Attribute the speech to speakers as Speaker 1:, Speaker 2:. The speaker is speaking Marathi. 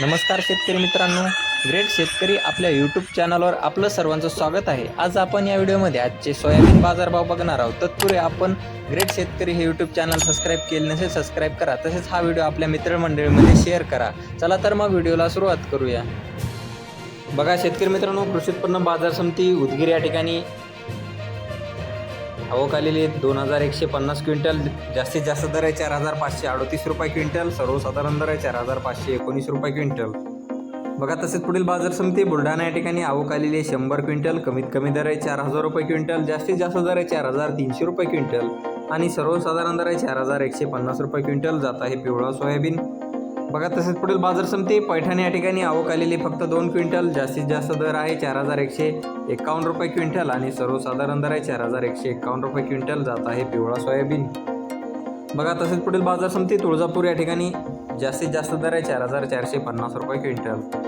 Speaker 1: नमस्कार शेतकरी मित्रांनो. ग्रेट शेतकरी आपल्या यूट्यूब चॅनलवर आपलं सर्वांचं स्वागत आहे. आज आपण या व्हिडिओमध्ये आजचे सोयाबीन बाजारभाव बघणार आहोत. तत्पूर्वी आपण ग्रेट शेतकरी हे यूट्यूब चॅनल सबस्क्राईब केले नसेल सबस्क्राईब करा. तसेच हा व्हिडिओ आपल्या मित्रमंडळीमध्ये शेअर करा. चला तर मग व्हिडिओला सुरुवात करूया. बघा शेतकरी मित्रांनो कृषी उत्पन्न बाजार समिती उदगीर या ठिकाणी आवक दोन हजार एकशे पन्नास क्विंटल जास्तीत जास्त दर आहे चार हजार पाचशे अडतीस रुपये क्विंटल सर्वसाधारण दर आहे चार हजार पाचशे एकोणीस रुपये क्विंटल. बघा तसेच पुढील बाजार समिती बुलढाणा या ठिकाणी आवक आलेली आहे शंभर क्विंटल कमीत कमी दर आहे चार हजार रुपये क्विंटल जास्तीत जास्त दर आहे चार हजार तीनशे रुपये क्विंटल. आणि सर्वसाधारण दर आहे चार हजार एकशे पन्नास रुपये क्विंटल जात आहे पिवळा सोयाबीन. बघा तसेच पुढील बाजार समिती पैठण या ठिकाणी आवक आलेली फक्त दोन क्विंटल जास्तीत जास्त दर आहे चार हजार एकशे एकावन्न रुपये क्विंटल आणि सर्वसाधारण दर आहे चार हजार एकशे एकावन्न रुपये क्विंटल जात आहे पिवळा सोयाबीन. बघा तसेच पुढील बाजार समिती तुळजापूर या ठिकाणी जास्तीत जास्त दर आहे चार हजार चारशे पन्नास रुपये क्विंटल.